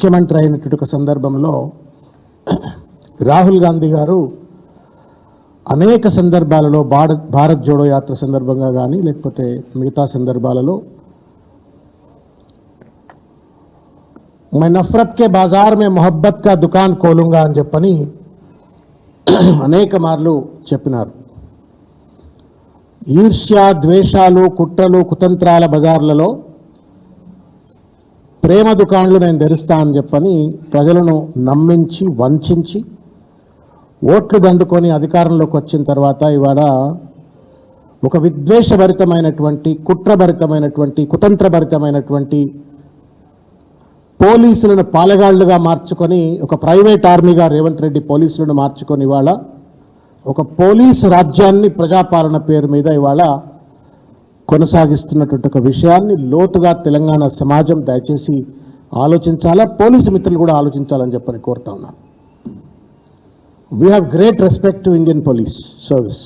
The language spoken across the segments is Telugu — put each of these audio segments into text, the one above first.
ముఖ్యమంత్రి అయినటువంటి ఒక సందర్భంలో రాహుల్ గాంధీ గారు అనేక సందర్భాలలో భారత్ భారత్ జోడో యాత్ర సందర్భంగా కానీ లేకపోతే మిగతా సందర్భాలలో మై నఫరత్కే బజార్ మే మొహబ్బత్ కా దుకాన్ కోలుంగా అని చెప్పని అనేక మార్లు చెప్పినారు. ఈర్ష్య ద్వేషాలు కుట్రలు కుతంత్రాల బజార్లలో ప్రేమ దుకాణాలు నేను తెరుస్తా అని చెప్పని ప్రజలను నమ్మించి వంచించి ఓట్లు దండుకొని అధికారంలోకి వచ్చిన తర్వాత ఇవాళ ఒక విద్వేషభరితమైనటువంటి కుట్రభరితమైనటువంటి కుతంత్రభరితమైనటువంటి పోలీసులను పాలగాళ్ళుగా మార్చుకొని ఒక ప్రైవేట్ ఆర్మీగా రేవంత్ రెడ్డి పోలీసులను మార్చుకొని ఇవాళ ఒక పోలీసు రాజ్యాన్ని ప్రజాపాలన పేరు మీద ఇవాళ కొనసాగిస్తున్నటువంటి ఒక విషయాన్ని లోతుగా తెలంగాణ సమాజం దయచేసి ఆలోచించాలా? పోలీసు మిత్రులు కూడా ఆలోచించాలని చెప్పని కోరుతా ఉన్నాను we have great respect to Indian police service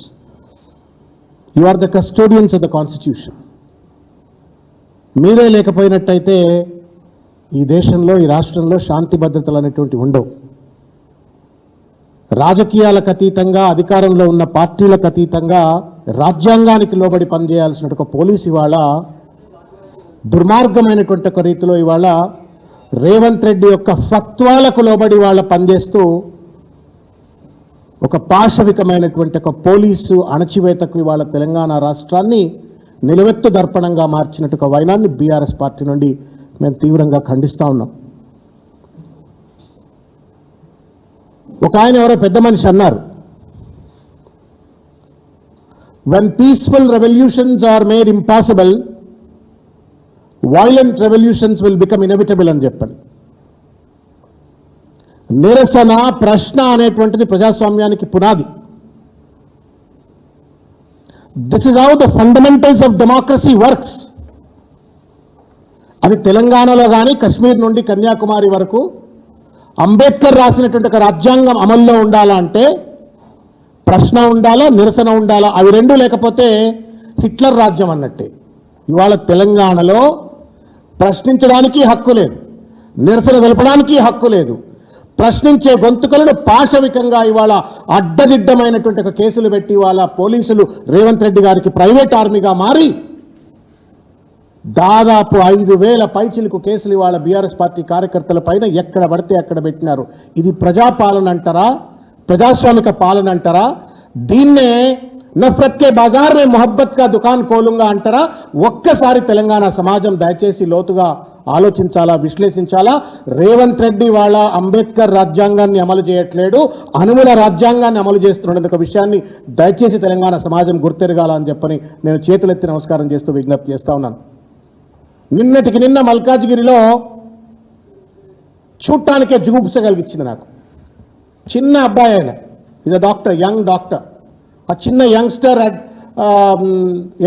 you are the custodians of the constitution మీరే లేకపోయినట్టయితే ఈ దేశంలో ఈ రాష్ట్రంలో శాంతి భద్రతలు అనేటువంటి ఉండవు. రాజకీయాలకు అతీతంగా అధికారంలో ఉన్న పార్టీలకు అతీతంగా రాజ్యాంగానికి లోబడి పనిచేయాల్సిన ఒక పోలీసు ఇవాళ దుర్మార్గమైనటువంటి ఒక రీతిలో ఇవాళ రేవంత్ రెడ్డి యొక్క ఫత్వాలకు లోబడి వాళ్ళ పనిచేస్తూ ఒక పాశవికమైనటువంటి ఒక పోలీసు అణచివేతకు ఇవాళ తెలంగాణ రాష్ట్రాన్ని నిలువెత్తు దర్పణంగా మార్చినట్టు ఒక వైనాన్ని బీఆర్ఎస్ పార్టీ నుండి మేము తీవ్రంగా ఖండిస్తూ ఉన్నాం. ఒక ఆయన ఎవరో పెద్ద మనిషి అన్నారు. When peaceful revolutions are made impossible violent revolutions will become inevitable అని చెప్పండి నిరసన ప్రశ్న అనేటువంటిది ప్రజాస్వామ్యానికి పునాది. This is how the fundamentals of democracy works అది తెలంగాణలో కానీ కశ్మీర్ నుండి కన్యాకుమారి వరకు అంబేద్కర్ రాసినటువంటి ఒక రాజ్యాంగం అమల్లో ఉండాలంటే ప్రశ్న ఉండాలా నిరసన ఉండాలా? అవి రెండు లేకపోతే హిట్లర్ రాజ్యం అన్నట్టే. ఇవాళ తెలంగాణలో ప్రశ్నించడానికి హక్కు లేదు. నిరసన తెలపడానికి హక్కు లేదు. ప్రశ్నించే గొంతుకలను పాశవికంగా ఇవాళ అడ్డదిడ్డమైనటువంటి ఒక కేసులు పెట్టి ఇవాళ పోలీసులు రేవంత్ రెడ్డి గారికి ప్రైవేట్ ఆర్మీగా మారి దాదాపు ఐదు వేల పైచిలకు కేసులు ఇవాళ బీఆర్ఎస్ పార్టీ కార్యకర్తల పైన ఎక్కడ పడితే అక్కడ పెట్టినారు. ఇది ప్రజాపాలన అంటారా? ప్రజాస్వామిక పాలన అంటారా? దీన్నే నఫరత్ కే బాజార్ మే మొహబ్బత్ కా దుకాన్ కోలుంగా అంటారా? ఒక్కసారి తెలంగాణ సమాజం దయచేసి లోతుగా ఆలోచించాలా విశ్లేషించాలా? రేవంత్ రెడ్డి వాళ్ళ అంబేద్కర్ రాజ్యాంగాన్ని అమలు చేయట్లేడు అనుముల రాజ్యాంగాన్ని అమలు చేస్తున్నాడు ఒక విషయాన్ని దయచేసి తెలంగాణ సమాజం గుర్తెరగాల అని చెప్పని నేను చేతులెత్తి నమస్కారం చేస్తూ విజ్ఞప్తి చేస్తా ఉన్నాను. నిన్నటికి నిన్న మల్కాజ్గిరిలో చూడటానికే జుగుప్స కలిగించింది నాకు. చిన్న అబ్బాయి ఆయన. ఇది డాక్టర్ యంగ్ డాక్టర్ ఆ చిన్న యంగ్స్టర్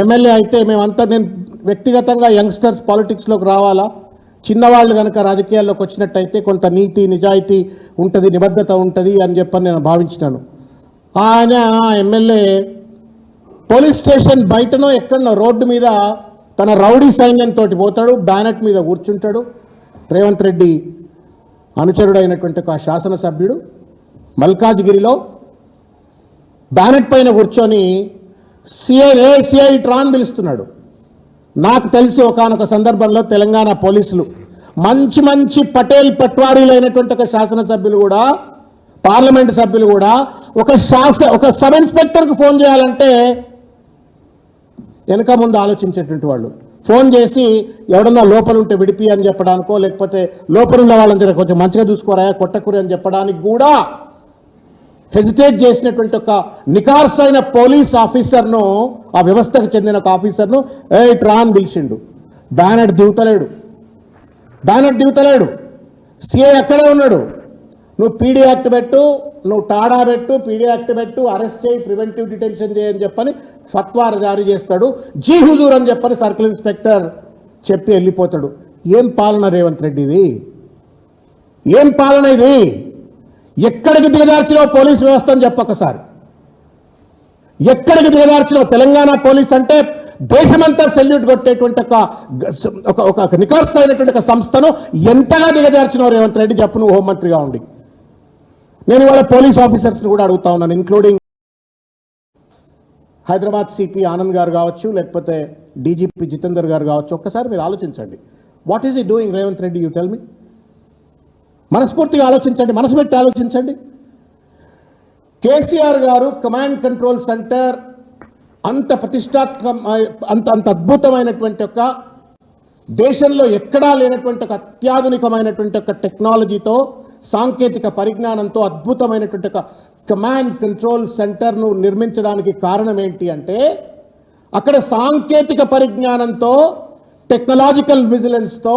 ఎమ్మెల్యే um, అయితే మేమంతా నేను వ్యక్తిగతంగా యంగ్స్టర్స్ పాలిటిక్స్లోకి రావాలా? చిన్నవాళ్ళు కనుక రాజకీయాల్లోకి వచ్చినట్టయితే కొంత నీతి నిజాయితీ ఉంటుంది నిబద్ధత ఉంటుంది అని చెప్పని నేను భావించినాను. ఆయన ఎమ్మెల్యే పోలీస్ స్టేషన్ బయటనో ఎక్కడనో రోడ్డు మీద తన రౌడీ సైన్యంతో పోతాడు బ్యానెట్ మీద కూర్చుంటాడు. రేవంత్ రెడ్డి అనుచరుడైనటువంటి ఒక శాసనసభ్యుడు. మల్కాజ్గిరిలో బ్యానెట్ పైన కూర్చొని సిఐ ఏ సిఐ ట్రాన్ పిలుస్తున్నాడు. నాకు తెలిసి ఒకనొక సందర్భంలో తెలంగాణ పోలీసులు మంచి మంచి పటేల్ పట్వారీలైనటువంటి ఒక శాసనసభ్యులు కూడా పార్లమెంట్ సభ్యులు కూడా ఒక శాస ఒక సబ్ ఇన్స్పెక్టర్కి ఫోన్ చేయాలంటే వెనక ముందు ఆలోచించేటువంటి వాళ్ళు. ఫోన్ చేసి ఎవడన్నా లోపల ఉంటే విడిపి అని చెప్పడానికో లేకపోతే లోపల ఉన్న వాళ్ళని కొంచెం మంచిగా చూసుకోరా కొట్టకురి అని చెప్పడానికి కూడా హెజిటేట్ చేసినటువంటి ఒక నికార్స్ అయిన పోలీస్ ఆఫీసర్ను ఆ వ్యవస్థకు చెందిన ఒక ఆఫీసర్ను ఏ ట్రాన్ పిలిచిండు. బ్యానర్ దిగుతలేడు. బ్యానర్ దిగుతలేడు. సిఐ ఎక్కడే ఉన్నాడు. నువ్వు పీడీ యాక్ట్ పెట్టు నువ్వు టాడా పెట్టు పీడీ యాక్ట్ పెట్టు అరెస్ట్ చేయి ప్రివెంటివ్ డిటెన్షన్ చేయని చెప్పని ఫత్వా జారీ చేస్తాడు. జీ హుజూర్ అని చెప్పని సర్కిల్ ఇన్స్పెక్టర్ చెప్పి వెళ్ళిపోతాడు. ఏం పాలన రేవంత్ రెడ్డి ఇది ఏం పాలన ఇది? ఎక్కడికి దిగజార్చినావు పోలీస్ వ్యవస్థ అని చెప్పొకసారి ఎక్కడికి దిగజార్చినావు తెలంగాణ పోలీస్ అంటే దేశమంతా సెల్యూట్ కొట్టేటువంటి ఒక ఒక ఒక ఒక నికర్స్ అయినటువంటి ఒక సంస్థను ఎంతగా దిగజార్చినావు రేవంత్ రెడ్డి చెప్పు నువ్వు హోంమంత్రిగా ఉండి. నేను ఇవాళ పోలీస్ ఆఫీసర్స్ని కూడా అడుగుతా ఉన్నాను ఇంక్లూడింగ్ హైదరాబాద్ సిపి ఆనంద్ గారు కావచ్చు లేకపోతే డీజీపీ జితేందర్ గారు కావచ్చు. ఒక్కసారి మీరు ఆలోచించండి. What is he doing Revanth Reddy you tell me మనస్ఫూర్తిగా ఆలోచించండి మనసు పెట్టి ఆలోచించండి. కేసీఆర్ గారు కమాండ్ కంట్రోల్ సెంటర్ అంత ప్రతిష్టాత్మక అంత అంత అద్భుతమైనటువంటి ఒక దేశంలో ఎక్కడా లేనటువంటి ఒక అత్యాధునికమైనటువంటి ఒక టెక్నాలజీతో సాంకేతిక పరిజ్ఞానంతో అద్భుతమైనటువంటి ఒక కమాండ్ కంట్రోల్ సెంటర్ను నిర్మించడానికి కారణం ఏంటి అంటే అక్కడ సాంకేతిక పరిజ్ఞానంతో టెక్నాలజికల్ విజిలెన్స్తో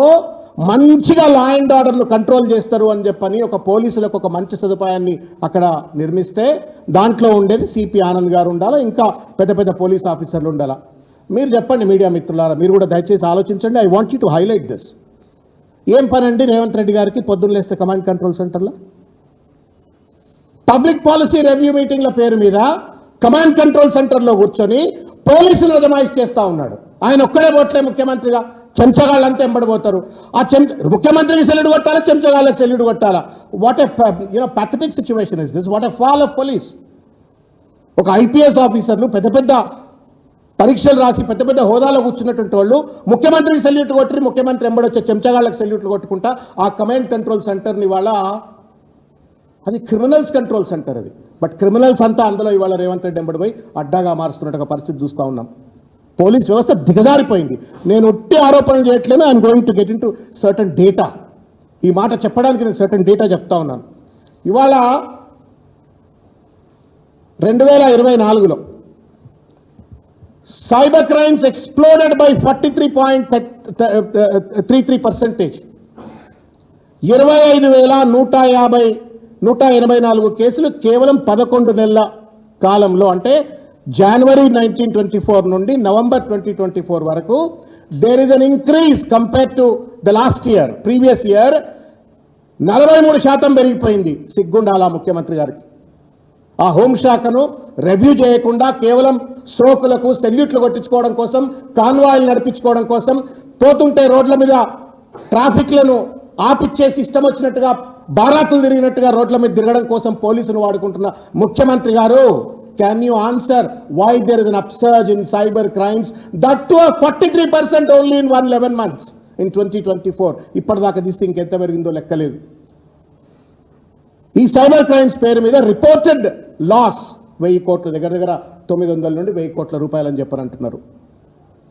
మంచిగా లా అండ్ ఆర్డర్ను కంట్రోల్ చేస్తారు అని చెప్పని ఒక పోలీసులకు ఒక మంచి సదుపాయాన్ని అక్కడ నిర్మిస్తే దాంట్లో ఉండేది సిపి ఆనంద్ గారు ఉండాలా ఇంకా పెద్ద పెద్ద పోలీస్ ఆఫీసర్లు ఉండాలా? మీరు చెప్పండి మీడియా మిత్రులారా మీరు కూడా దయచేసి ఆలోచించండి. I want you to highlight this ఏం పని అండి రేవంత్ రెడ్డి గారికి పొద్దున్న లేస్తే కమాండ్ కంట్రోల్ సెంటర్లో పబ్లిక్ పాలసీ రివ్యూ మీటింగ్ల పేరు మీద కమాండ్ కంట్రోల్ సెంటర్లో కూర్చొని పోలీసులు అజమాయిష్ చేస్తా ఉన్నాడు. ఆయన ఒక్కడే పోట్లే ముఖ్యమంత్రిగా. చెంచగాళ్ళంతా ఎంబడిపోతారు. ఆ చెం ముఖ్యమంత్రికి సెల్యూడ్ కొట్టాలా చెంచగాళ్ళకి సెల్యూడ్ కొట్టాలా? What a you know pathetic situation is this what a fall of police ఒక ఐపీఎస్ ఆఫీసర్లు పెద్ద పెద్ద పరీక్షలు రాసి పెద్ద పెద్ద హోదాలో కూర్చున్నటువంటి వాళ్ళు ముఖ్యమంత్రికి సెల్యూట్ కొట్టి ముఖ్యమంత్రి ఎంబడొచ్చే చెంచగాళ్ళకి సెల్యూట్లు కొట్టుకుంటా ఆ కమాండ్ కంట్రోల్ సెంటర్ని ఇవాళ అది క్రిమినల్స్ కంట్రోల్ సెంటర్ అది. బట్ క్రిమినల్స్ అంతా అందులో ఇవాళ రేవంత్ రెడ్డి ఎంబడిపోయి అడ్డాగా మారుస్తున్నట్టు పరిస్థితి చూస్తూ ఉన్నాం. పోలీస్ వ్యవస్థ దిగజారిపోయింది. నేను ఒట్టి ఆరోపణలు చేయట్లేదు I'm going to get in to certain data ఈ మాట చెప్పడానికి నేను సర్టన్ డేటా చెప్తా ఉన్నాను. ఇవాళ రెండు వేల ఇరవై నాలుగులో cyber crimes exploded by forty three point three three percentage. ఇరవై ఐదు వేల నూట యాభై నూట ఎనభై నాలుగు కేసులు కేవలం పదకొండు నెలల కాలంలో. అంటే జనవరి నైన్టీన్ ట్వంటీ ఫోర్ నుండి నవంబర్ ట్వంటీ ట్వంటీ ఫోర్ వరకు there is an increase compare to the last year previous year నలభై మూడు శాతం పెరిగిపోయింది సిగ్గుండాల ముఖ్యమంత్రి గారికి. ఆ హోంశాఖను రివ్యూ చేయకుండా కేవలం సోకులకు సెల్యూట్లు కొట్టించుకోవడం కోసం కాన్వాయిలు నడిపించుకోవడం కోసం పోతుంటే రోడ్ల మీద ట్రాఫిక్లను ఆపిచ్చేసి ఇష్టం వచ్చినట్టుగా బారాతులు తిరిగినట్టుగా రోడ్ల మీద తిరగడం కోసం పోలీసును వాడుకుంటున్న ముఖ్యమంత్రి గారు. Can you answer why there is an upsurge in cyber crimes that to forty three percent only in one eleven months in twenty twenty four ఇప్పటిదాకా తీస్తే ఇంకెంత పెరిగిందో లెక్కలేదు ఈ సైబర్ క్రైమ్స్ పేరు మీద రిపోర్టెడ్ లాస్ వెయ్యి కోట్ల దగ్గర దగ్గర తొమ్మిది వందల నుండి వెయ్యి కోట్ల రూపాయలని చెప్పని అంటున్నారు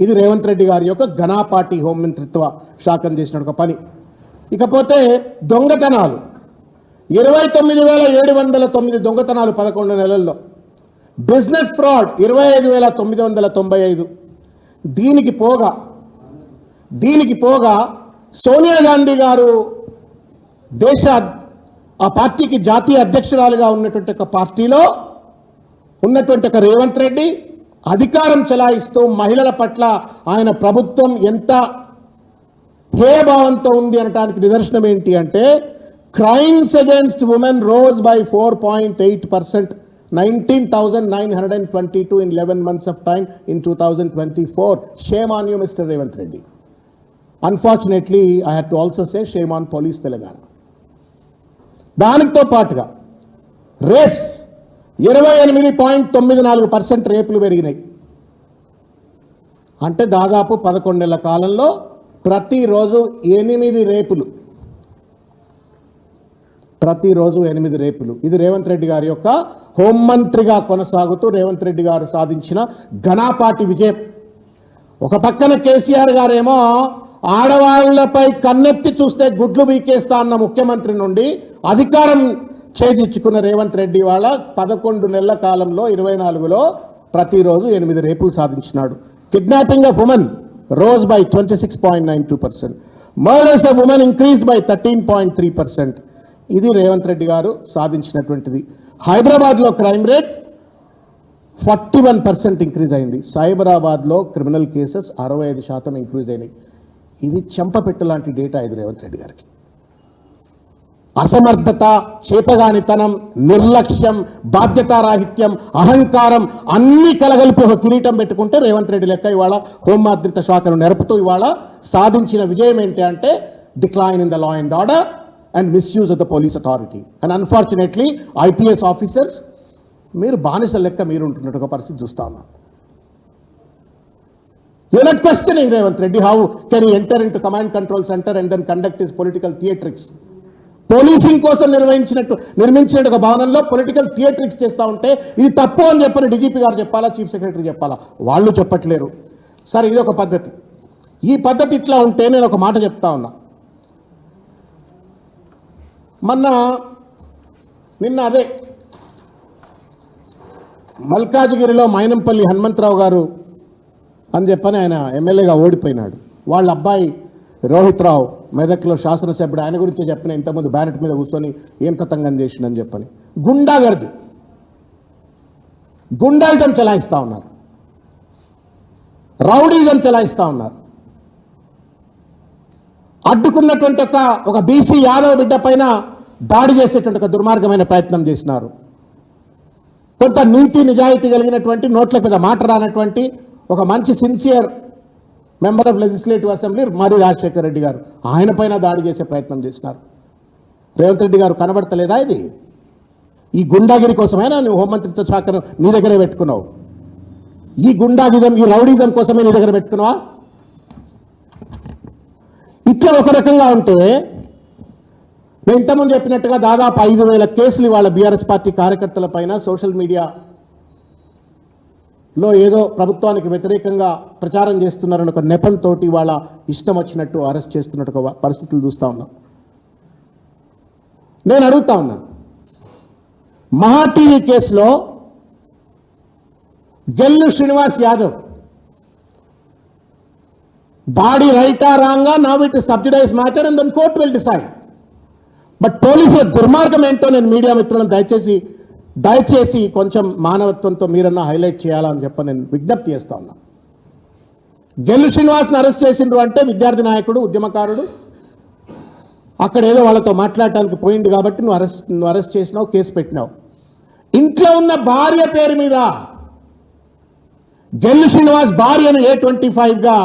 ఇది రేవంత్ రెడ్డి గారి యొక్క ఘనాపాటి హోంమంత్రిత్వ శాఖను చేసిన ఒక పని. ఇకపోతే దొంగతనాలు. ఇరవై తొమ్మిది వేల ఏడు వందల తొమ్మిది దొంగతనాలు పదకొండు నెలల్లో. బిజినెస్ ఫ్రాడ్ ఇరవై ఐదు వేల తొమ్మిది వందల తొంభై ఐదు. దీనికి పోగా దీనికి పోగా సోనియా గాంధీ గారు దేశ ఆ పార్టీకి జాతీయ అధ్యక్షురాలుగా ఉన్నటువంటి ఒక పార్టీలో ఉన్నటువంటి ఒక రేవంత్ రెడ్డి అధికారం చెలాయిస్తూ మహిళల పట్ల ఆయన ప్రభుత్వం ఎంత హేయభావంతో ఉంది అనటానికి నిదర్శనం ఏంటి అంటే crimes against women rose by four point eight percent nineteen thousand nine hundred and twenty two in eleven months of time in two thousand twenty four. Shame on you mister Revanth Reddy. Unfortunately I had to also say shame on police Telangana దానితో పాటుగా రేట్స్ ఇరవై ఎనిమిది పాయింట్ తొమ్మిది నాలుగు పర్సెంట్ రేపులు పెరిగినాయి. అంటే దాదాపు పదకొండు కాలంలో ప్రతిరోజు ఎనిమిది రేపులు ప్రతిరోజు ఎనిమిది రేపులు. ఇది రేవంత్ రెడ్డి గారి యొక్క హోంమంత్రిగా కొనసాగుతూ రేవంత్ రెడ్డి గారు సాధించిన ఘనాపాటి విజయం. ఒక పక్కన కేసీఆర్ గారేమో ఆడవాళ్ళపై కన్నెత్తి చూస్తే గుడ్లు బీకేస్తా అన్న ముఖ్యమంత్రి నుండి అధికారం ఛేదించుకున్న రేవంత్ రెడ్డి వాళ్ళ పదకొండు నెలల కాలంలో ఇరవై నాలుగులో ప్రతిరోజు ఎనిమిది రేపులు సాధించినాడు. Kidnapping of women rose by twenty six point nine two percent murders of women increase by thirteen point three percent ఇది రేవంత్ రెడ్డి గారు సాధించినటువంటిది. హైదరాబాద్లో crime rate forty one percent increase అయింది. సైబరాబాద్లో క్రిమినల్ కేసెస్ అరవై ఐదు శాతం ఇంక్రీజ్ అయినాయి. ఇది చెంపపెట్టు లాంటి డేటా ఇది రేవంత్ రెడ్డి గారికి. అసమర్థత చేతగానితనం నిర్లక్ష్యం బాధ్యతారాహిత్యం అహంకారం అన్ని కలగలిపి ఒక కిరీటం పెట్టుకుంటే రేవంత్ రెడ్డి లెక్క ఇవాళ హోంమాద్రిత శాఖను నెరపుతూ ఇవాళ సాధించిన విజయం ఏంటి అంటే decline in the law and order and misuse of the police authority and unfortunately IPS officers మీరు బానిస లెక్క మీరు ఉంటున్నట్టు ఒక పరిస్థితి చూస్తా ఉన్నాం. You're not questioning Revanth how can can enter in to command control center and then conduct is political theatrics policing కోసం నిర్వహించినట్టు నిర్మించినట్టు ఒక భవనంలో పొలిటికల్ థియేట్రిక్స్ చేస్తూ ఉంటే ఇది తప్పు అని చెప్పని డీజీపీ గారు చెప్పాలా చీఫ్ సెక్రటరీ చెప్పాలా? వాళ్ళు చెప్పట్లేరు. సరే ఇది ఒక పద్ధతి. ఈ పద్ధతి ఇట్లా ఉంటే నేను ఒక మాట చెప్తా ఉన్నా. మొన్న నిన్న అదే మల్కాజ్గిరిలో మైనంపల్లి హనుమంతరావు గారు అని చెప్పని ఆయన ఎమ్మెల్యేగా ఓడిపోయినాడు. వాళ్ళ అబ్బాయి రోహిత్ రావు మెదక్లో శాసనసభ్యుడు ఆయన గురించి చెప్పిన ఇంతకుముందు బ్యారెట్ మీద కూర్చొని ఏం కతంగం చేసిందని చెప్పని. గుండాగర్ది గుండాయిజం చెలాయిస్తా ఉన్నారు. రౌడీజం చెలాయిస్తా ఉన్నారు. అడ్డుకున్నటువంటి ఒక ఒక బీసీ యాదవ్ బిడ్డ పైన దాడి చేసేటువంటి ఒక దుర్మార్గమైన ప్రయత్నం చేసినారు. కొంత నీతి నిజాయితీ కలిగినటువంటి నోట్ల మీద మాట రానటువంటి ఒక మంచి sincere member of legislative assembly మరి రాజశేఖర్ రెడ్డి గారు. ఆయన పైన దాడి చేసే ప్రయత్నం చేసినారు. రేవంత్ రెడ్డి గారు కనబడతలేదా ఇది? ఈ గుండాగిరి కోసమైనా నువ్వు హోంమంత్రిత్వ శాఖను నీ దగ్గరే పెట్టుకున్నావు? ఈ గుండాగిజం ఈ రౌడీజం కోసమే నీ దగ్గర పెట్టుకున్నావా? ఇట్లా ఒక రకంగా ఉంటే నేను ఇంతకుముందు చెప్పినట్టుగా దాదాపు ఐదు వేల కేసులు ఇవాళ బీఆర్ఎస్ పార్టీ కార్యకర్తల పైన సోషల్ మీడియా లో ఏదో ప్రభుత్వానికి వ్యతిరేకంగా ప్రచారం చేస్తున్నారని ఒక నెపంతో వాళ్ళ ఇష్టం వచ్చినట్టు అరెస్ట్ చేస్తున్నట్టు ఒక పరిస్థితులు చూస్తా ఉన్నాం. నేను అడుగుతా ఉన్నాను మహా టీవీ కేసులో గెల్లు శ్రీనివాస్ యాదవ్ దాడి రైటా రాంగా నా it sub judice matter and then court will decide but పోలీసుల దుర్మార్గం ఏంటో నేను మీడియా మిత్రులను దయచేసి దయచేసి కొంచెం మానవత్వంతో మీరన్నా హైలైట్ చేయాలని చెప్పి నేను విజ్ఞప్తి చేస్తా ఉన్నా. గెల్లు శ్రీనివాస్ని అరెస్ట్ చేసిండ్రు అంటే విద్యార్థి నాయకుడు ఉద్యమకారుడు అక్కడ ఏదో వాళ్ళతో మాట్లాడటానికి పోయింది కాబట్టి నువ్వు అరెస్ట్ నువ్వు అరెస్ట్ చేసినావు కేసు పెట్టినావు. ఇంట్లో ఉన్న భార్య పేరు మీద గెల్లు శ్రీనివాస్ భార్యను ఏ ట్వంటీ ఫైవ్గా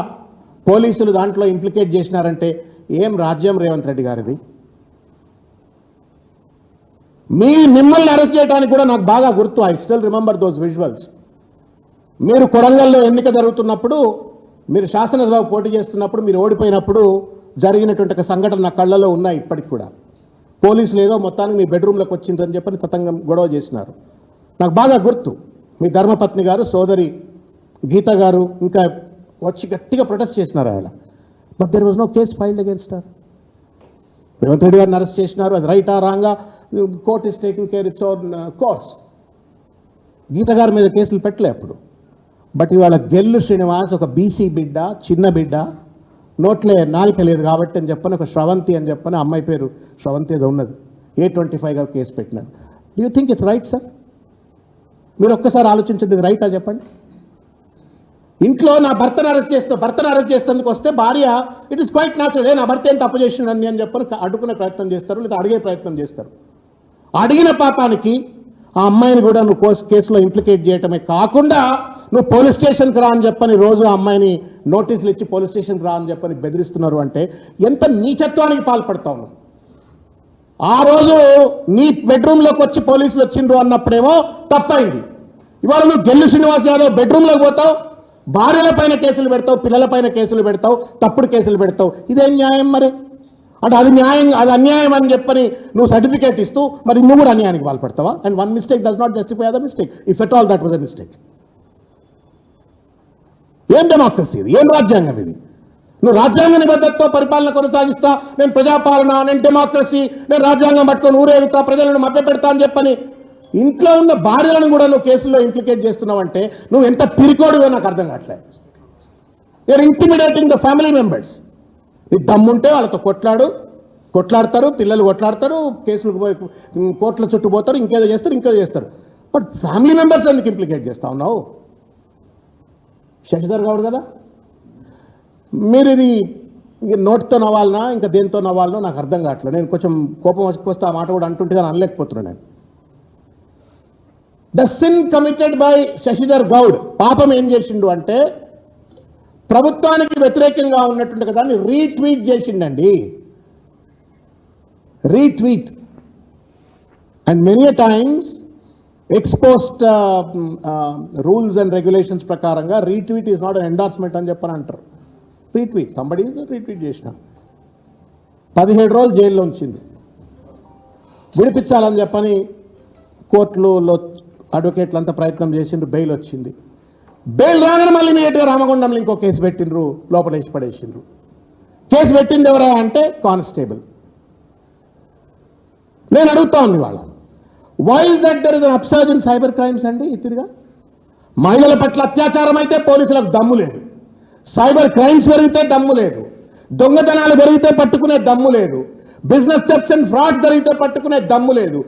పోలీసులు దాంట్లో ఇంప్లికేట్ చేసినారంటే ఏం రాజ్యం రేవంత్ రెడ్డి గారిది? మీ మిమ్మల్ని అరెస్ట్ చేయడానికి కూడా నాకు బాగా గుర్తు. I still remember those visuals మీరు కొడంగల్లో ఎన్నిక జరుగుతున్నప్పుడు మీరు శాసనసభ పోటీ చేస్తున్నప్పుడు మీరు ఓడిపోయినప్పుడు జరిగినటువంటి ఒక సంఘటన నా కళ్ళలో ఉన్నాయి ఇప్పటికి కూడా. పోలీసులు ఏదో మొత్తానికి మీ బెడ్రూమ్లోకి వచ్చిందని చెప్పని తతంగం గొడవ చేసినారు. నాకు బాగా గుర్తు. మీ ధర్మపత్ని గారు సోదరి గీత గారు ఇంకా వచ్చి గట్టిగా ప్రొటెస్ట్ చేసినారు ఆయన. But there was no case filed against our Revanth Reddy గారిని అరెస్ట్ చేసినారు. అది రైటా రాంగా court is taking care its own course Geetha గారి మీద కేసులు పెట్టలే అప్పుడు. బట్ ఇవాళ గెల్లు శ్రీనివాస్ ఒక బీసీ బిడ్డ చిన్న బిడ్డ నోట్లే నాలిక లేదు కాబట్టి అని చెప్పని ఒక శ్రవంతి అని చెప్పని అమ్మాయి పేరు శ్రవంతి ఏదో ఉన్నది. ఏ ట్వంటీ ఫైవ్గా కేసు పెట్టినారు. Do you think it's right sir మీరు ఒక్కసారి ఆలోచించండి ఇది రైటా చెప్పండి? ఇంట్లో నా భర్తను అరెస్ట్ చేస్తే భర్తను అరెస్ట్ చేసేందుకు వస్తే భార్య ఇట్ ఇస్ క్వైట్ న్యాచురల్ ఏ నా భర్త ఏం తప్పు చేసిండని అని చెప్పని అడ్డుకునే ప్రయత్నం చేస్తారు లేదా అడిగే ప్రయత్నం చేస్తారు. అడిగిన పాపానికి ఆ అమ్మాయిని కూడా నువ్వు కోస్- కేసులో ఇంప్లికేట్ చేయటమే కాకుండా నువ్వు పోలీస్ స్టేషన్కి రా అని చెప్పని రోజు ఆ అమ్మాయిని నోటీసులు ఇచ్చి పోలీస్ స్టేషన్కి రా అని చెప్పని బెదిరిస్తున్నారు అంటే ఎంత నీచత్వానికి పాల్పడతావు నువ్వు? ఆ రోజు నీ బెడ్రూమ్లోకి వచ్చి పోలీసులు వచ్చిండ్రు అన్నప్పుడేమో తప్పైంది ఇవాళ నువ్వు గెల్లు శ్రీనివాస్ యాదవ్ బెడ్రూమ్లోకి పోతావు భార్యల పైన కేసులు పెడతావు పిల్లల పైన కేసులు పెడతావు తప్పుడు కేసులు పెడతావు. ఇదేం న్యాయం మరి? అంటే అది న్యాయం అది అన్యాయం అని చెప్పని నువ్వు సర్టిఫికేట్ ఇస్తూ మరి నువ్వు కూడా అన్యాయానికి పాల్పడతావా? And one mistake does not justify the mistake if at all that was a mistake ఏం డెమోక్రసీ ఇది? ఏం రాజ్యాంగం ఇది? నువ్వు రాజ్యాంగ నిబద్ధతతో పరిపాలన కొనసాగిస్తా నేను ప్రజాపాలన నేను డెమోక్రసీ నేను రాజ్యాంగం పట్టుకొని ఊరేగుతా ప్రజలను మభ్యపెడతా అని చెప్పని ఇంట్లో ఉన్న భార్యలను కూడా నువ్వు కేసుల్లో ఇంప్లికేట్ చేస్తున్నావు అంటే నువ్వు ఎంత పిరికోడుగా నాకు అర్థం కావట్లేదు. You're intimidating the family members నీ దమ్ముంటే వాళ్ళతో కొట్లాడు కొట్లాడతారు పిల్లలు కొట్లాడతారు కేసులకు పోయి కోర్టుల చుట్టూ పోతారు ఇంకేదో చేస్తారు ఇంకేదో చేస్తారు. బట్ ఫ్యామిలీ మెంబర్స్ ఎందుకు ఇంప్లికేట్ చేస్తా ఉన్నావు? శశిధర్ గౌడ్ కదా? మీరు ఇది నోటితో నవ్వాలనా ఇంకా దేంతో నవ్వాలనో నాకు అర్థం కావట్లేదు. నేను కొంచెం కోపం వస్తే ఆ మాట కూడా అంటుంటే అని అనలేకపోతున్నాను నేను. The sin committed by Shashidhar Goud. పాపం ఏం చేసిండు అంటే ప్రభుత్వానికి వ్యతిరేకంగా ఉన్నటువంటి దాన్ని retweet చేసిండండి. Retweet. And many times X post rules and regulations ప్రకారంగా retweet is not an endorsement అని చెప్పని అంటారు. రీట్వీట్. సంబడి రీట్వీట్ చేసిన. పదిహేడు రోజులు జైల్లో ఉంచింది. విడిపించాలని చెప్పని కోర్టులో అడ్వకేట్లు అంతా ప్రయత్నం చేసిండ్రు బెయిల్ వచ్చింది. బెయిల్ రాగానే మళ్ళీ ఇమీడియట్గా రామగుండంలో ఇంకో కేసు పెట్టిండ్రు లోపలేసి పడేసిండ్రు. కేసు పెట్టింది ఎవరా అంటే కానిస్టేబుల్. నేను అడుగుతా ఉంది వాళ్ళ why is that there is upsurge in cyber crimes అండి ఇతిరిగా? మహిళల పట్ల అత్యాచారం అయితే పోలీసులకు దమ్ము లేదు. సైబర్ క్రైమ్స్ పెరిగితే దమ్ము లేదు. దొంగతనాలు పెరిగితే పట్టుకునే దమ్ము లేదు. బిజినెస్ థెప్స్ అండ్ ఫ్రాడ్ జరిగితే పట్టుకునే దమ్ము లేదు.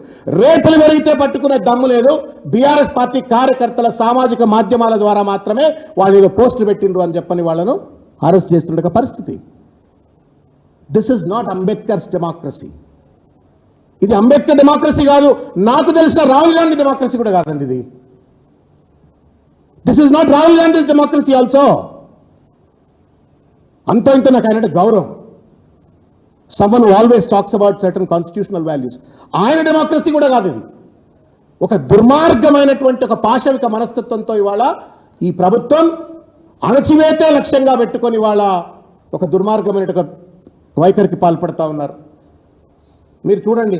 రేపులు జరిగితే పట్టుకునే దమ్ము లేదు. బీఆర్ఎస్ పార్టీ కార్యకర్తల సామాజిక మాధ్యమాల ద్వారా మాత్రమే వాళ్ళు ఏదో పోస్టులు పెట్టిండ్రు అని చెప్పని వాళ్ళను అరెస్ట్ చేస్తుండే పరిస్థితి. This is not Ambedkar's democracy ఇది అంబేద్కర్ డెమోక్రసీ కాదు. నాకు తెలిసిన రాహుల్ గాంధీ డెమోక్రసీ కూడా కాదండి ఇది. This is not Rahul Gandhi democracy also అంత ఇంత నాకు అయినట్టు గౌరవం. Someone always talks about certain constitutional values ఆయన డెమోక్రసీ కూడా కాదు ఇది. ఒక దుర్మార్గమైనటువంటి ఒక పాశవిక మనస్తత్వంతో ఇవాళ ఈ ప్రభుత్వం అణచివేతే లక్ష్యంగా పెట్టుకొని ఇవాళ ఒక దుర్మార్గమైన ఒక వైఖరికి పాల్పడతా ఉన్నారు. మీరు చూడండి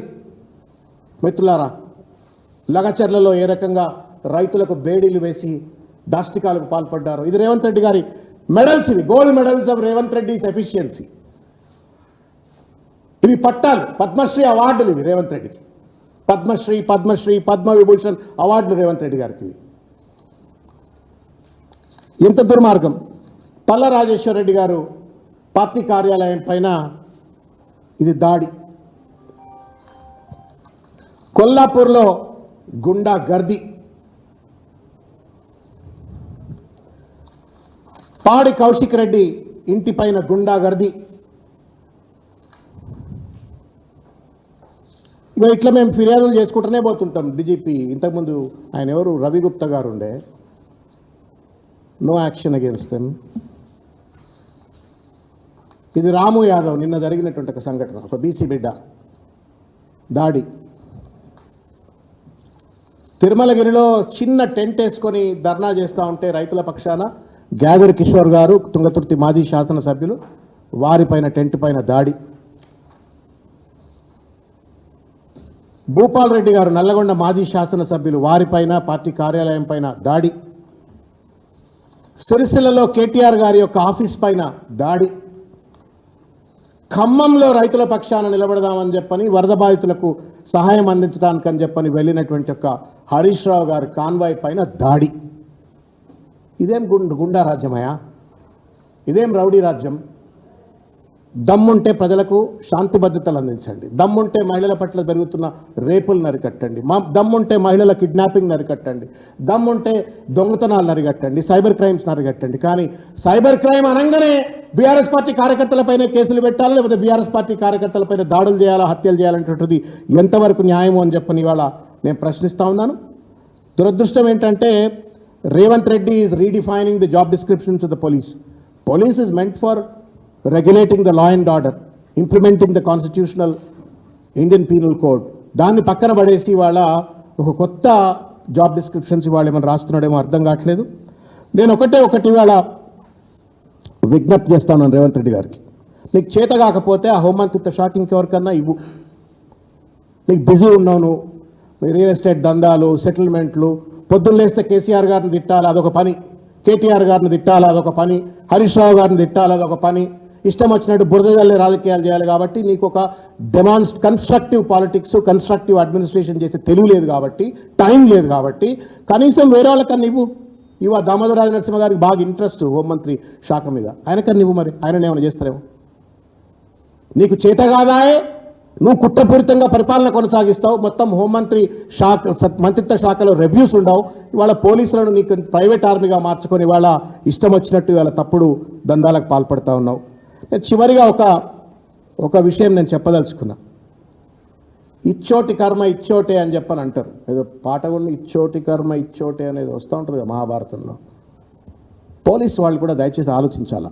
మిత్రులారా లగచర్లలో ఏ రకంగా రైతులకు బేడీలు వేసి దాష్టికాలకు పాల్పడ్డారు. ఇది రేవంత్ రెడ్డి గారి మెడల్స్ ఇవి. Gold medals of Revanth Reddy's efficiency. ఇవి పట్టాలు పద్మశ్రీ అవార్డులు ఇవి రేవంత్ రెడ్డికి. పద్మశ్రీ పద్మశ్రీ పద్మ విభూషణ్ అవార్డులు రేవంత్ రెడ్డి గారికి ఎంత దుర్మార్గం. పల్ల రాజేశ్వర రెడ్డి గారు పార్టీ కార్యాలయం పైన ఇది దాడి. కొల్లాపూర్లో గుండా గర్ది. పాడి కౌశిక్ రెడ్డి ఇంటిపైన గుండా గర్ది. ఇక ఇట్లా మేము ఫిర్యాదులు చేసుకుంటూనే పోతుంటాం డీజీపీ. ఇంతకుముందు ఆయన ఎవరు? రవి గుప్తా గారు ఉండే. నో యాక్షన్ అగేన్స్ట్ దెమ్ ఇది రాము యాదవ్ నిన్న జరిగినటువంటి ఒక సంఘటన ఒక బీసీ బిడ్డ దాడి. తిరుమలగిరిలో చిన్న టెంట్ వేసుకొని ధర్నా చేస్తూ ఉంటే రైతుల పక్షాన గ్యాదర్ కిషోర్ గారు తుంగతుర్తి మాజీ శాసనసభ్యులు వారిపైన టెంట్ పైన దాడి. భూపాల్ రెడ్డి గారు నల్లగొండ మాజీ శాసనసభ్యులు వారిపైన పార్టీ కార్యాలయం పైన దాడి. సిరిసిల్లలో కేటీఆర్ గారి యొక్క ఆఫీస్ పైన దాడి. ఖమ్మంలో రైతుల పక్షాన నిలబడదామని చెప్పని వరద బాధితులకు సహాయం అందించడానికని చెప్పని వెళ్ళినటువంటి యొక్క హరీష్ రావు గారి కాన్వాయ్ పైన దాడి. ఇదేం గుండు గుండా రాజ్యమయా ఇదేం రౌడీ రాజ్యం? దమ్ముంటే ప్రజలకు శాంతి భద్రతలు అందించండి. దమ్ముంటే మహిళల పట్ల పెరుగుతున్న రేపులు నరికట్టండి. మా దమ్ముంటే మహిళల కిడ్నాపింగ్ నరికట్టండి. దమ్ముంటే దొంగతనాలు నరికట్టండి. సైబర్ క్రైమ్స్ నరికట్టండి. కానీ సైబర్ క్రైమ్ అనగానే బీఆర్ఎస్ పార్టీ కార్యకర్తలపైన కేసులు పెట్టాలి? లేకపోతే బీఆర్ఎస్ పార్టీ కార్యకర్తలపైన దాడులు చేయాలా? హత్యలు చేయాలంటున్నది ఎంతవరకు న్యాయమో అని చెప్పని ఇవాళ నేను ప్రశ్నిస్తా ఉన్నాను. దురదృష్టం ఏంటంటే Revanth Reddy is redefining the job descriptions of the police police is meant for regulating the law and order implementing the constitutional Indian penal code దాన్ని పక్కన పడేసి ఇవాళ ఒక కొత్త జాబ్ డిస్క్రిప్షన్స్ ఇవాళ ఏమైనా రాస్తున్నాడేమో అర్థం కావట్లేదు. నేను ఒకటే ఒకటి ఇవాళ విజ్ఞప్తి చేస్తాను రేవంత్ రెడ్డి గారికి. నీకు చేత కాకపోతే ఆ హోంమంత్రిత్వ శాఖ ఇంకెవరికన్నా ఇవ్వు. నీకు బిజీ ఉన్నాను రియల్ ఎస్టేట్ దందాలు సెటిల్మెంట్లు పొద్దున్న లేస్తే కేసీఆర్ గారిని తిట్టాలి అదొక పని. కేటీఆర్ గారిని తిట్టాలి అదొక పని. హరీష్ రావు గారిని తిట్టాలి అదొక పని. ఇష్టం వచ్చినట్టు బురద జల్లే రాజకీయాలు చేయాలి కాబట్టి నీకు ఒక డెమాన్స్ కన్స్ట్రక్టివ్ పాలిటిక్స్ కన్స్ట్రక్టివ్ అడ్మినిస్ట్రేషన్ చేసే తెలివి లేదు కాబట్టి టైం లేదు కాబట్టి కనీసం వేరే వాళ్ళకన్నా ఇవ్వు. ఇవా దామోదరాజ నరసింహ గారికి బాగా ఇంట్రెస్ట్ హోంమంత్రి శాఖ మీద. ఆయనకన్నా ఇవ్వు మరి ఆయన ఏమైనా చేస్తారేమో. నీకు చేత కాదాయే నువ్వు కుట్రపూరితంగా పరిపాలన కొనసాగిస్తావు మొత్తం హోంమంత్రి శాఖ మంత్రిత్వ శాఖలో రెవ్యూస్ ఉండవు. ఇవాళ పోలీసులను నీకు ప్రైవేట్ ఆర్మీగా మార్చుకొని ఇవాళ ఇష్టం వచ్చినట్టు ఇవాళ తప్పుడు దందాలకు పాల్పడతా ఉన్నావు. చివరిగా ఒక ఒక విషయం నేను చెప్పదలుచుకున్నా. ఇచ్చోటి కర్మ ఇచ్చోటే అని చెప్పని అంటారు. ఏదో పాట కూడా ఇచ్చోటి కర్మ ఇచ్చోటే అనేది వస్తూ ఉంటుంది కదా మహాభారతంలో. పోలీస్ వాళ్ళు కూడా దయచేసి ఆలోచించాలా?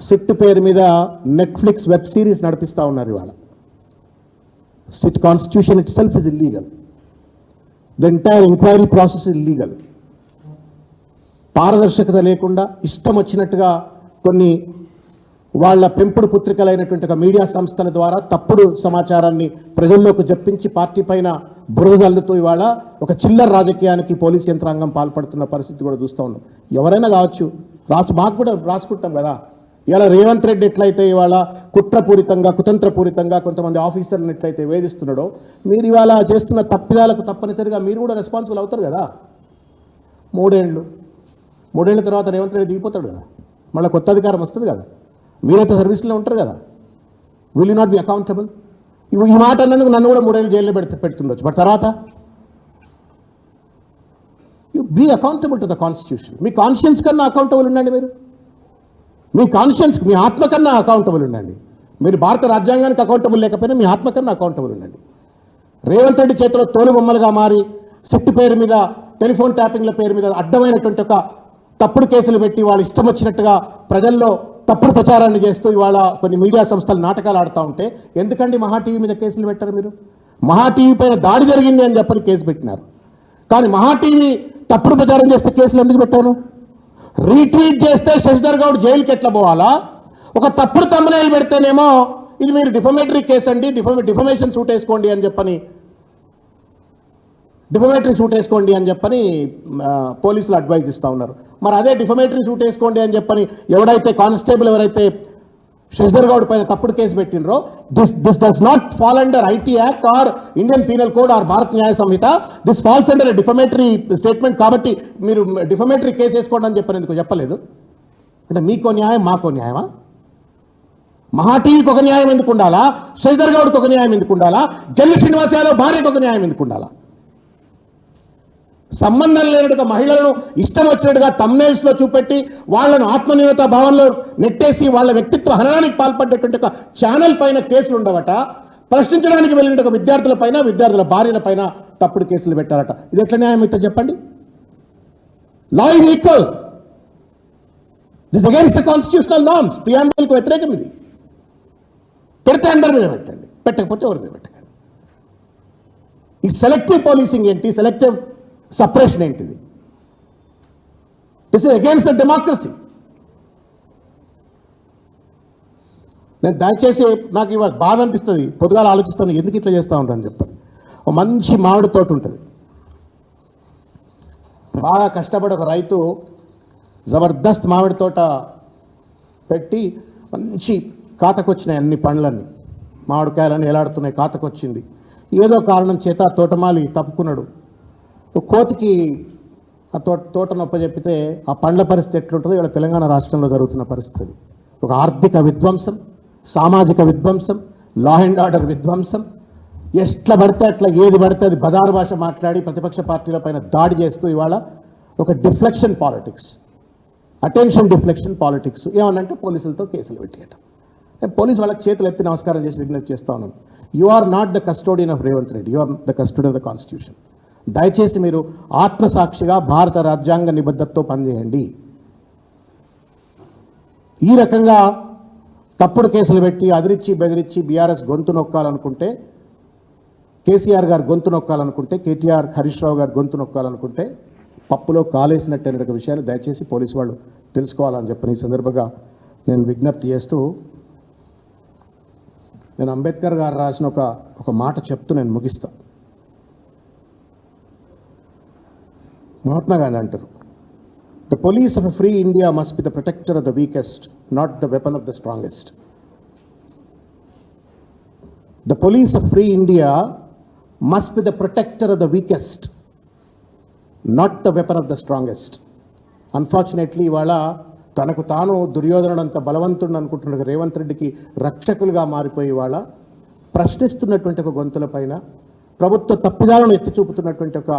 సిట్ పేరు మీద నెట్ఫ్లిక్స్ వెబ్ సిరీస్ నడిపిస్తూ ఉన్నారు ఇవాళ. SIT constitution itself is illegal. The entire enquiry process illegal. పారదర్శకత లేకుండా ఇష్టం వచ్చినట్టుగా కొన్ని వాళ్ళ పెంపుడు పుత్రికలైనటువంటి ఒక మీడియా సంస్థల ద్వారా తప్పుడు సమాచారాన్ని ప్రజల్లోకి జప్పించి పార్టీ పైన బురదల్లుతూ ఇవాళ ఒక చిల్లర రాజకీయానికి పోలీస్ యంత్రాంగం పాల్పడుతున్న పరిస్థితి కూడా చూస్తూ ఉన్నాం. ఎవరైనా కావచ్చు రాసు మాకు కూడా రాసుకుంటాం కదా. ఇలా రేవంత్ రెడ్డి ఎట్లయితే ఇవాళ కుట్రపూరితంగా కుతంత్రపూరితంగా కొంతమంది ఆఫీసర్లను ఎట్లయితే వేధిస్తున్నాడో మీరు ఇవాళ చేస్తున్న తప్పిదాలకు తప్పనిసరిగా మీరు కూడా రెస్పాన్సిబుల్ అవుతారు కదా. మూడేళ్ళు. మూడేళ్ళ తర్వాత రేవంత్ రెడ్డి దిగిపోతాడు కదా. మళ్ళీ కొత్త అధికారం వస్తుంది కదా. మీరైతే సర్వీస్లో ఉంటారు కదా. Will you not be accountable ఈ మాట అన్నందుకు నన్ను కూడా మూడేళ్ళు జైల్లో పెడితే పెడుతుండొచ్చు బట్ తర్వాత? You be accountable to the constitution me conscience కన్నా అకౌంటబుల్ ఉండండి మీరు. మీ కాన్షియన్స్ మీ ఆత్మ కన్నా అకౌంటబుల్ ఉండండి. మీరు భారత రాజ్యాంగానికి అకౌంటబుల్ లేకపోయినా మీ ఆత్మ కన్నా అకౌంటబుల్ ఉండండి. రేవంత్ రెడ్డి చేతిలో తోలు బొమ్మలుగా మారి సిట్ పేరు మీద టెలిఫోన్ ట్యాపింగ్ల పేరు మీద అడ్డమైనటువంటి ఒక తప్పుడు కేసులు పెట్టి వాళ్ళు ఇష్టం వచ్చినట్టుగా ప్రజల్లో తప్పుడు ప్రచారాన్ని చేస్తూ ఇవాళ కొన్ని మీడియా సంస్థలు నాటకాలు ఆడుతూ ఉంటే ఎందుకండి మహా టీవీ మీద కేసులు పెట్టారు మీరు? మహా టీవీ పైన దాడి జరిగింది అని చెప్పని కేసు పెట్టినారు. కానీ మహా టీవీ తప్పుడు ప్రచారం చేస్తే కేసులు ఎందుకు పెట్టాను రీట్వీట్ చేస్తే శశిధర్ గౌడ్ జైలుకి ఎట్లా పోవాలా? ఒక తప్పుడు తమ్మనేలు పెడితేనేమో ఇది మీరు డిఫమేటరీ కేసు అండి డిఫమే డిఫమేషన్ సూట్ వేసుకోండి అని చెప్పని డిఫమేటరీ సూట్ వేసుకోండి అని చెప్పని పోలీసులు అడ్వైజ్ ఇస్తూ ఉన్నారు. మరి అదే డిఫమేటరీ సూట్ వేసుకోండి అని చెప్పని ఎవడైతే కానిస్టేబుల్ ఎవరైతే శశిధర్ గౌడ్ పైన తప్పుడు case పెట్టినరో this this does not fall under IT act or Indian penal code or Bharat Nyaya Sanhita. This falls under defamatory statement కాబట్టి మీరు డిఫమేటరీ కేసు వేసుకోండి అని చెప్పని ఎందుకు చెప్పలేదు? అంటే మీకో న్యాయం మాకో న్యాయమా? మహా టీవీకి ఒక న్యాయం ఎందుకు ఉండాలా? శ్రీధర్ గౌడ్కి ఒక న్యాయం ఎందుకు ఉండాలా? గెల్లి శ్రీనివాస్ యాదవ్ భార్యకు ఒక న్యాయం ఎందుకు ఉండాలా? సంబంధం లేనట్టుగా మహిళలను ఇష్టం వచ్చినట్టుగా thumbnails లో చూపెట్టి వాళ్ళను ఆత్మనిర్భరత భావంలో నెట్టేసి వాళ్ళ వ్యక్తిత్వ హననానికి పాల్పడ్డటువంటి ఒక ఛానల్ పైన కేసులు ఉండవట. ప్రశ్నించడానికి వెళ్ళిన ఒక విద్యార్థుల పైన విద్యార్థుల భార్యల పైన తప్పుడు కేసులు పెట్టారట. ఇది ఎట్లా న్యాయం అయితే చెప్పండి? Law is equal this against the constitutional norms ప్రియాంబుల్కి వ్యతిరేకం ఇది. పెడితే అందరి మీద పెట్టండి. పెట్టకపోతే ఎవరి మీద పెట్టకండి. ఈ సెలెక్టివ్ పోలీసింగ్ ఏంటి? సెలెక్టివ్ సపరేషన్ ఏంటిది? This is against the democracy నేను దయచేసి నాకు ఇవాళ బాధ అనిపిస్తుంది పొద్దుగాల ఆలోచిస్తాను ఎందుకు ఇట్లా చేస్తూ ఉంటాను చెప్పాను ఒక మంచి మామిడి తోట ఉంటుంది. బాగా కష్టపడి ఒక రైతు జబర్దస్త్ మామిడి తోట పెట్టి మంచి కాతకొచ్చినాయి అన్ని పండ్లన్నీ. మామిడికాయలన్నీ ఎలాడుతున్నాయి కాతకొచ్చింది. ఏదో కారణం చేత తోటమాలి తప్పుకున్నాడు. కోతికి ఆ తోట తోట నొప్ప చెప్పితే ఆ పండ్ల పరిస్థితి ఎట్లుంటుందో ఇక్కడ తెలంగాణ రాష్ట్రంలో జరుగుతున్న పరిస్థితి. ఒక ఆర్థిక విధ్వంసం సామాజిక విధ్వంసం లా అండ్ ఆర్డర్ విధ్వంసం ఎట్లా పడితే అట్లా ఏది పడితే అది బదారు భాష మాట్లాడి ప్రతిపక్ష పార్టీల పైన దాడి చేస్తూ ఇవాళ ఒక deflection politics attention deflection politics ఏమనంటే పోలీసులతో కేసులు పెట్టేయటం. నేను పోలీసు వాళ్ళకి చేతులు ఎత్తి నమస్కారం చేసి విజ్ఞప్తి చేస్తా ఉన్నాను. You are not the custodian of Revanth Reddy you are the custodian of the constitution దయచేసి మీరు ఆత్మసాక్షిగా భారత రాజ్యాంగ నిబద్ధతతో పనిచేయండి. ఈ రకంగా తప్పుడు కేసులు పెట్టి అదిరిచ్చి బెదిరించి బీఆర్ఎస్ గొంతు నొక్కాలనుకుంటే కేసీఆర్ గారు గొంతు నొక్కాలనుకుంటే కేటీఆర్ హరీష్ రావు గారు గొంతు నొక్కాలనుకుంటే పప్పులో కాలేసినట్టు అనే ఒక విషయాన్ని దయచేసి పోలీసు వాళ్ళు తెలుసుకోవాలని చెప్పని ఈ సందర్భంగా నేను విజ్ఞప్తి చేస్తూ నేను అంబేద్కర్ గారు రాసిన ఒక ఒక మాట చెప్తూ నేను ముగిస్తాను మహాత్మా గాంధీ అంటారు. The police of free India must be the protector of the weakest not the weapon of the strongest the police of free India must be the protector of the weakest not the weapon of the strongest unfortunately ఇవాళ తనకు తాను దుర్యోధనుడంత బలవంతుడు అనుకుంటున్న రేవంత్ రెడ్డికి రక్షకులుగా మారిపోయి ఇవాళ ప్రశ్నిస్తున్నటువంటి ఒక గొంతుల పైన ప్రభుత్వ తప్పుదాలను ఎత్తి చూపుతున్నటువంటి ఒక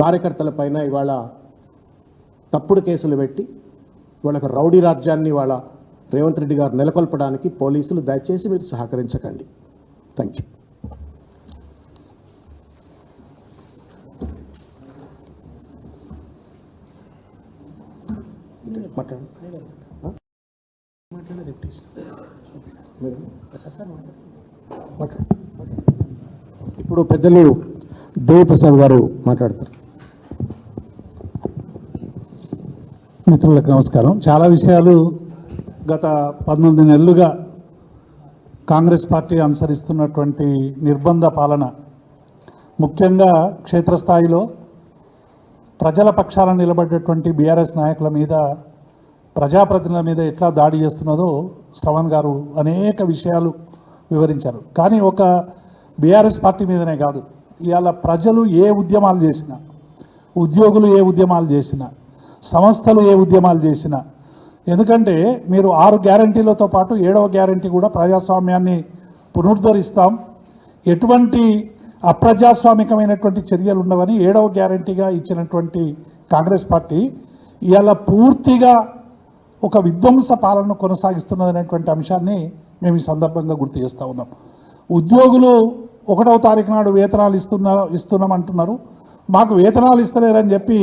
కార్యకర్తల పైన ఇవాళ తప్పుడు కేసులు పెట్టి వాళ్ళకు రౌడీ రాజ్యాన్ని వాళ్ళ రేవంత్ రెడ్డి గారు నెలకొల్పడానికి పోలీసులు దయచేసి మీరు సహకరించకండి. థ్యాంక్ యూ ఇప్పుడు పెద్దలు దేవిప్రసాద్ గారు మాట్లాడతారు. మిత్రులకు నమస్కారం. చాలా విషయాలు గత పంతొమ్మిది నెలలుగా కాంగ్రెస్ పార్టీ అనుసరిస్తున్నటువంటి నిర్బంధ పాలన ముఖ్యంగా క్షేత్రస్థాయిలో ప్రజల పక్షాన నిలబడేటువంటి బీఆర్ఎస్ నాయకుల మీద ప్రజాప్రతినిధుల మీద ఎట్లా దాడి చేస్తున్నదో శ్రవణ్ గారు అనేక విషయాలు వివరించారు. కానీ ఒక బీఆర్ఎస్ పార్టీ మీదనే కాదు ఇవాళ ప్రజలు ఏ ఉద్యమాలు చేసినా ఉద్యోగులు ఏ ఉద్యమాలు చేసినా సంస్థలు ఏ ఉద్యమాలు చేసినా. ఎందుకంటే మీరు ఆరు గ్యారంటీలతో పాటు ఏడవ గ్యారంటీ కూడా ప్రజాస్వామ్యాన్ని పునరుద్ధరిస్తాం. ఎటువంటి అప్రజాస్వామికమైనటువంటి చర్యలు ఉండవని ఏడవ గ్యారంటీగా ఇచ్చినటువంటి కాంగ్రెస్ పార్టీ ఇలా పూర్తిగా ఒక విధ్వంస పాలనను కొనసాగిస్తున్నదనేటువంటి అంశాన్ని మేము ఈ సందర్భంగా గుర్తు చేస్తూ ఉన్నాం. ఉద్యోగులు ఒకటవ తారీఖు నాడు వేతనాలు ఇస్తున్నారు ఇస్తున్నామంటున్నారు. మాకు వేతనాలు ఇస్తలేరని చెప్పి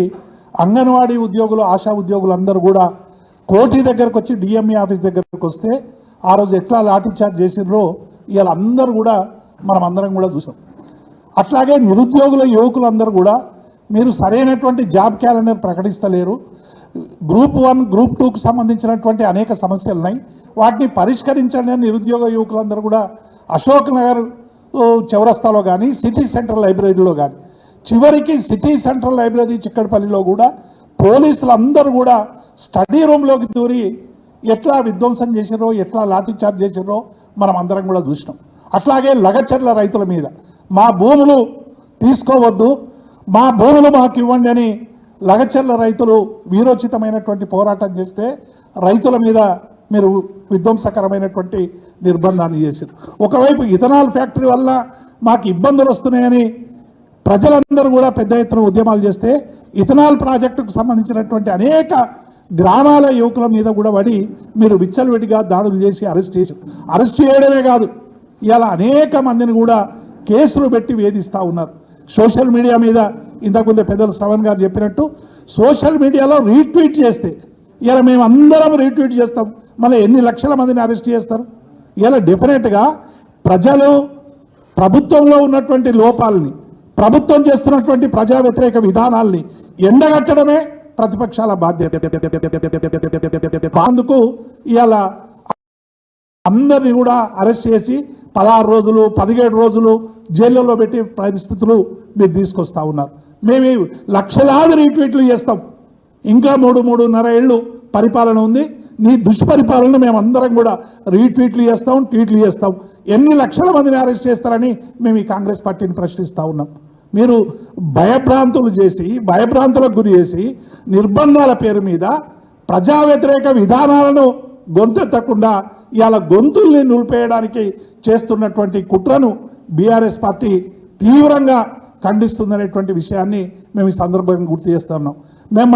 అంగన్వాడీ ఉద్యోగులు ఆశా ఉద్యోగులు అందరూ కూడా కోటి దగ్గరకు వచ్చి డిఎంఈ ఆఫీస్ దగ్గరకు వస్తే ఆ రోజు ఎట్లా లాఠీ చార్జ్ చేసిర్రో ఇవాళ అందరూ కూడా మనం అందరం కూడా చూసాం. అట్లాగే నిరుద్యోగుల యువకులందరూ కూడా మీరు సరైనటువంటి జాబ్ క్యాలెండర్ ప్రకటిస్తలేరు. గ్రూప్ వన్ గ్రూప్ టూకు సంబంధించినటువంటి అనేక సమస్యలు ఉన్నాయి వాటిని పరిష్కరించండి అని నిరుద్యోగ యువకులందరూ కూడా అశోక్ నగర్ చౌరస్తాలో కానీ సిటీ సెంటర్ లైబ్రరీలో కానీ చివరికి సిటీ సెంట్రల్ లైబ్రరీ చిక్కడపల్లిలో కూడా పోలీసులు అందరూ కూడా స్టడీ రూమ్లోకి దూరి ఎట్లా విధ్వంసం చేసిరో ఎట్లా లాఠీ చార్జ్ చేసిరో మనం అందరం కూడా చూసినాం. అట్లాగే లగచర్ల రైతుల మీద. మా భూములు తీసుకోవద్దు మా భూములు మాకు ఇవ్వండి అని లగచర్ల రైతులు వీరోచితమైనటువంటి పోరాటం చేస్తే రైతుల మీద మీరు విధ్వంసకరమైనటువంటి నిర్బంధాన్ని చేశారు. ఒకవైపు ఇథనాల్ ఫ్యాక్టరీ వల్ల మాకు ఇబ్బందులు వస్తున్నాయని ప్రజలందరూ కూడా పెద్ద ఎత్తున ఉద్యమాలు చేస్తే ఇథనాల్ ప్రాజెక్టుకు సంబంధించినటువంటి అనేక గ్రామాల యువకుల మీద కూడా పడి మీరు విచ్చలవిడిగా దాడులు చేసి అరెస్ట్ చేశారు అరెస్ట్ చేయడమే కాదు ఇలా అనేక మందిని కూడా కేసులు పెట్టి వేధిస్తూ ఉన్నారు. సోషల్ మీడియా మీద ఇంతకుముందే పెద్దలు శ్రవణ్ గారు చెప్పినట్టు సోషల్ మీడియాలో రీట్వీట్ చేస్తే ఇలా మేము అందరం రీట్వీట్ చేస్తాం. మళ్ళీ ఎన్ని లక్షల మందిని అరెస్ట్ చేస్తారు? ఇలా డెఫినెట్గా ప్రజలు ప్రభుత్వంలో ఉన్నటువంటి లోపాలని ప్రభుత్వం చేస్తున్నటువంటి ప్రజా వ్యతిరేక విధానాల్ని ఎండగట్టడమే ప్రతిపక్షాల బాధ్యత. అందుకు ఇవాళ అందరినీ కూడా అరెస్ట్ చేసి పదహారు రోజులు పదిహేడు రోజులు జైళ్ళలో పెట్టి పరిస్థితులు మీరు తీసుకొస్తా ఉన్నారు. మేము లక్షలాది రీట్వీట్లు చేస్తాం. ఇంకా మూడు మూడున్నర ఏళ్ళు పరిపాలన ఉంది. నీ దుష్పరిపాలన మేము అందరం కూడా రీట్వీట్లు చేస్తాం ట్వీట్లు చేస్తాం. ఎన్ని లక్షల మందిని అరెస్ట్ చేస్తారని మేము ఈ కాంగ్రెస్ పార్టీని ప్రశ్నిస్తా ఉన్నాం. మీరు భయభ్రాంతులు చేసి భయభ్రాంతులకు గురి చేసి నిర్బంధాల పేరు మీద ప్రజా వ్యతిరేక విధానాలను గొంతెత్తకుండా ఇవాళ గొంతుల్ని నిలిపేయడానికి చేస్తున్నటువంటి కుట్రను బీఆర్ఎస్ పార్టీ తీవ్రంగా ఖండిస్తుందనేటువంటి విషయాన్ని మేము ఈ సందర్భంగా గుర్తు చేస్తున్నాం మేము